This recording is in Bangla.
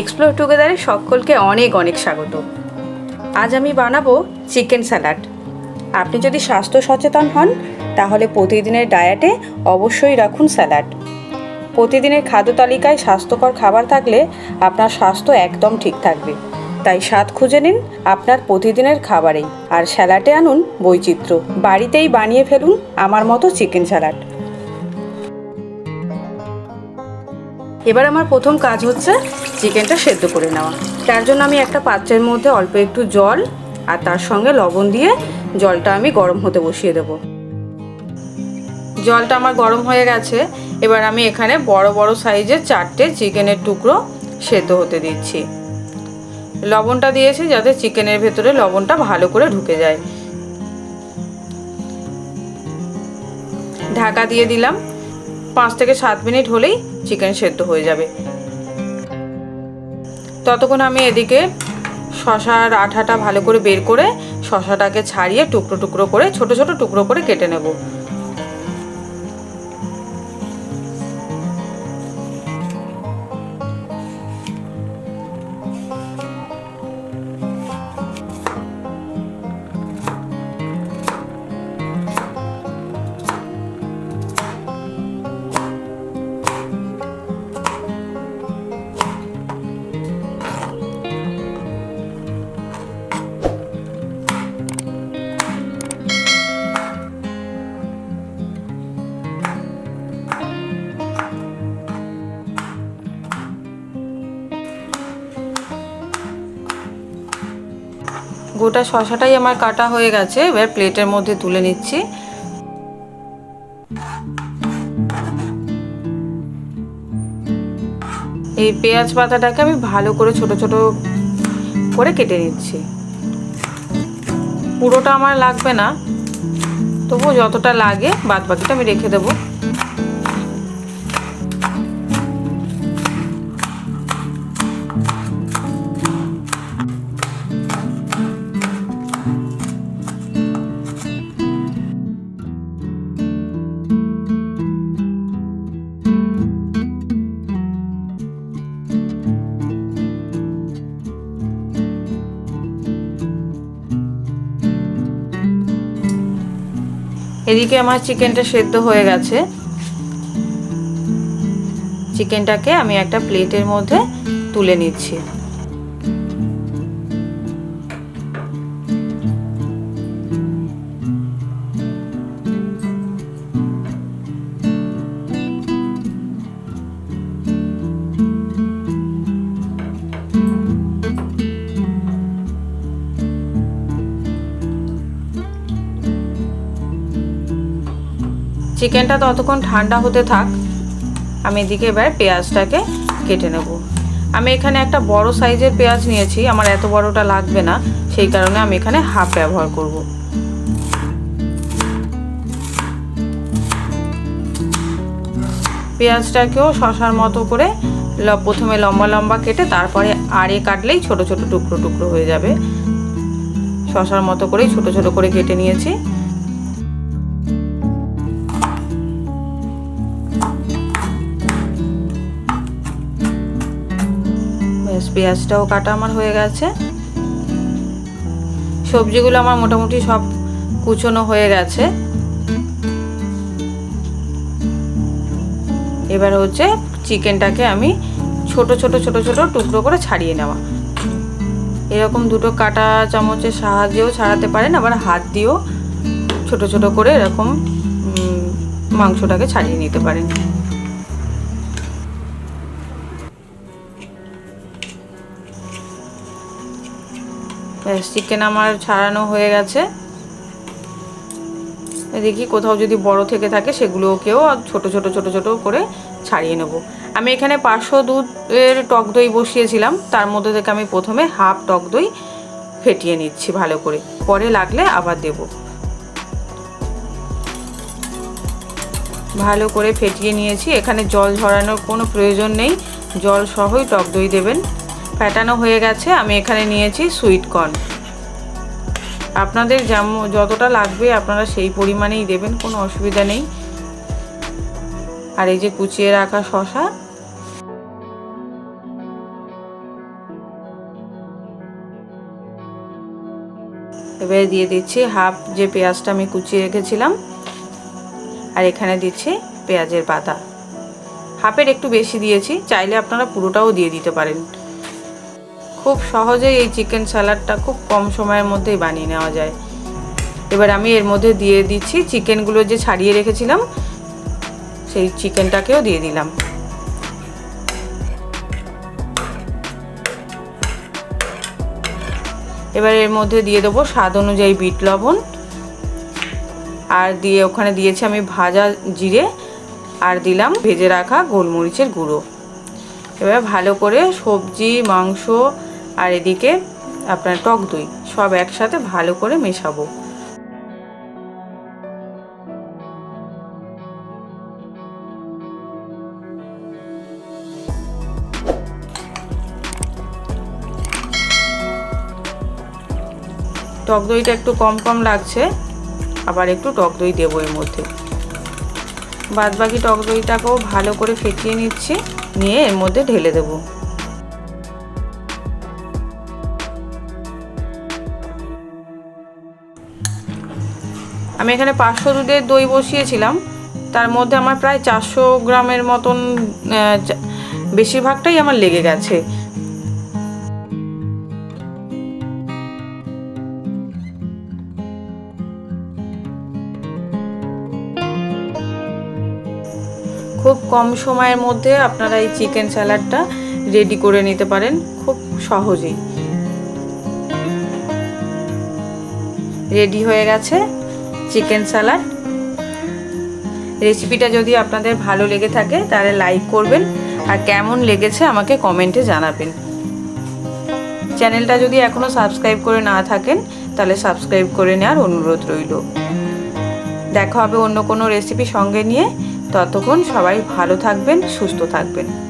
এক্সপ্লোর টুগেদারে সকলকে অনেক অনেক স্বাগত। আজ আমি বানাবো চিকেন স্যালাড। আপনি যদি স্বাস্থ্য সচেতন হন, তাহলে প্রতিদিনের ডায়েটে অবশ্যই রাখুন স্যালাড। প্রতিদিনের খাদ্য তালিকায় স্বাস্থ্যকর খাবার থাকলে আপনার স্বাস্থ্য একদম ঠিক থাকবে। তাই স্বাদ খুঁজে নিন আপনার প্রতিদিনের খাবারেই। আর স্যালাডে আনুন বৈচিত্র্য। বাড়িতেই বানিয়ে ফেলুন আমার মতো চিকেন স্যালাড। এবার আমার প্রথম কাজ হচ্ছে চিকেনটা সেদ্ধ করে নেওয়া। তার জন্য আমি একটা পাত্রের মধ্যে অল্প একটু জল আর তার সঙ্গে লবণ দিয়ে জলটা আমি গরম হতে বসিয়ে দেব। জলটা আমার গরম হয়ে গেছে। এবার আমি এখানে বড় বড় সাইজের চারটে চিকেনের টুকরো সেদ্ধ হতে দিচ্ছি। লবণটা দিয়েছি যাতে চিকেনের ভেতরে লবণটা ভালো করে ঢুকে যায়। ঢাকা দিয়ে দিলাম। পাঁচ থেকে সাত মিনিট হলেই চিকেন সেদ্ধ হয়ে যাবে। ততক্ষণ আমি এদিকে শশার আঠাটা ভালো করে বের করে শশাটাকে ছাড়িয়ে টুকরো টুকরো করে, ছোট ছোট টুকরো করে কেটে নেব। গোটা শশাটাই আমার কাটা হয়ে গেছে, এবার প্লেটের মধ্যে তুলে নিচ্ছি। এই পেঁয়াজ পাতাটাকে আমি ভালো করে ছোট ছোট করে কেটে নিচ্ছি। পুরোটা আমার লাগবে না, তবুও যতটা লাগে বাদ বাকিটা আমি রেখে দেবো। এদিকে আমার চিকেনটা সেদ্ধ হয়ে গেছে। চিকেনটাকে আমি একটা প্লেটের মধ্যে তুলে নিচ্ছি। চিকেনটা ততক্ষণ ঠান্ডা হতে থাক। আমি এদিকে এবার পেঁয়াজটাকে কেটে নেব। আমি এখানে একটা বড় সাইজের পেঁয়াজ নিয়েছি, আমার এত বড়টা লাগবে না, সেই কারণে আমি এখানে হাফ ব্যবহার করব। পেঁয়াজটাকেও শশার মতো করে প্রথমে লম্বা লম্বা কেটে তারপরে আড়ে কাটলেই ছোট ছোট টুকরো টুকরো হয়ে যাবে। শশার মতো করেই ছোট ছোট করে কেটে নিয়েছি। পেঁয়াজটাও কাটা আমার হয়ে গেছে। সবজিগুলো আমার মোটামুটি সব কুচনো হয়ে গেছে। এবার হচ্ছে চিকেনটাকে আমি ছোট ছোট ছোট ছোট টুকরো করে ছাড়িয়ে নেওয়া। এরকম দুটো কাটা চামচের সাহায্যেও ছাড়াতে পারেন, আবার হাত দিয়েও ছোট ছোট করে এরকম মাংসটাকে ছাড়িয়ে নিতে পারেন। ব্যাস চিকেন আমার ছাড়ানো হয়ে গেছে। দেখি কোথাও যদি বড় থেকে থাকে সেগুলোকেও ছোট ছোট ছোট ছোট করে ছাড়িয়ে নেব। আমি এখানে পাঁচশো দুধের টক দই বসিয়েছিলাম। তার মধ্যে থেকে আমি প্রথমে হাফ টক দই ফেটিয়ে নিচ্ছি ভালো করে। পরে লাগলে আবার দেব। ভালো করে ফেটিয়ে নিয়েছি। এখানে জল ঝরানোর কোনো প্রয়োজন নেই। জল সহই টক দই দেবেন। প্যাটানো হয়ে গেছে, আমি এখানে নিয়েছি সুইট কর্ন। আপনাদের যেমন, যতটা লাগবে আপনারা সেই পরিমাণেই দেবেন, কোনো অসুবিধা নেই। আর এই যে কুচিয়ে রাখা শশা। এবারে দিয়ে দিচ্ছি হাফ যে পেঁয়াজটা আমি কুচিয়ে রেখেছিলাম, আর এখানে দিচ্ছি পেঁয়াজের পাতা। হাফের একটু বেশি দিয়েছি, চাইলে আপনারা পুরোটাও দিয়ে দিতে পারেন। খুব সহজেই এই চিকেন স্যালাডটা খুব কম সময়ের মধ্যেই বানিয়ে নেওয়া যায়। এবার আমি এর মধ্যে দিয়ে দিচ্ছি চিকেনগুলো যে ছাড়িয়ে রেখেছিলাম, সেই চিকেনটাকেও দিয়ে দিলাম। এবার এর মধ্যে দিয়ে দেবো স্বাদ অনুযায়ী বিট লবণ। আর দিয়ে ওখানে দিয়েছি আমি ভাজা জিরে আর দিলাম ভেজে রাখা গোলমরিচের গুঁড়ো। এবার ভালো করে সবজি, মাংস আর এদিকে আপনার টক দই, সব একসাথে ভালো করে মেশাবো। টক দইটা একটু কম কম লাগছে, আবার একটু টক দই দেবো এর মধ্যে। বাদবাকি টক দইটাকেও ভালো করে ফেটিয়ে নিচ্ছি, নিয়ে এর মধ্যে ঢেলে দেবো। আমি এখানে পাঁচশো দুধের দই বসিয়েছিলাম। তার মধ্যে আমার প্রায় চারশো গ্রামের মতন বেশিরভাগটাই আমার লেগে গেছে। খুব কম সময়ের মধ্যে আপনারা এই চিকেন স্যালাডটা রেডি করে নিতে পারেন, খুব সহজেই। রেডি হয়ে গেছে। চিকেন স্যালাড রেসিপিটা যদি আপনাদের ভালো লেগে থাকে, তাহলে লাইক করবেন। আর কেমন লেগেছে আমাকে কমেন্টে জানাবেন। চ্যানেলটা যদি এখনও সাবস্ক্রাইব করে না থাকেন, তাহলে সাবস্ক্রাইব করে নেওয়ার অনুরোধ রইল। দেখা হবে অন্য কোনো রেসিপি সঙ্গে নিয়ে। ততক্ষণ সবাই ভালো থাকবেন, সুস্থ থাকবেন।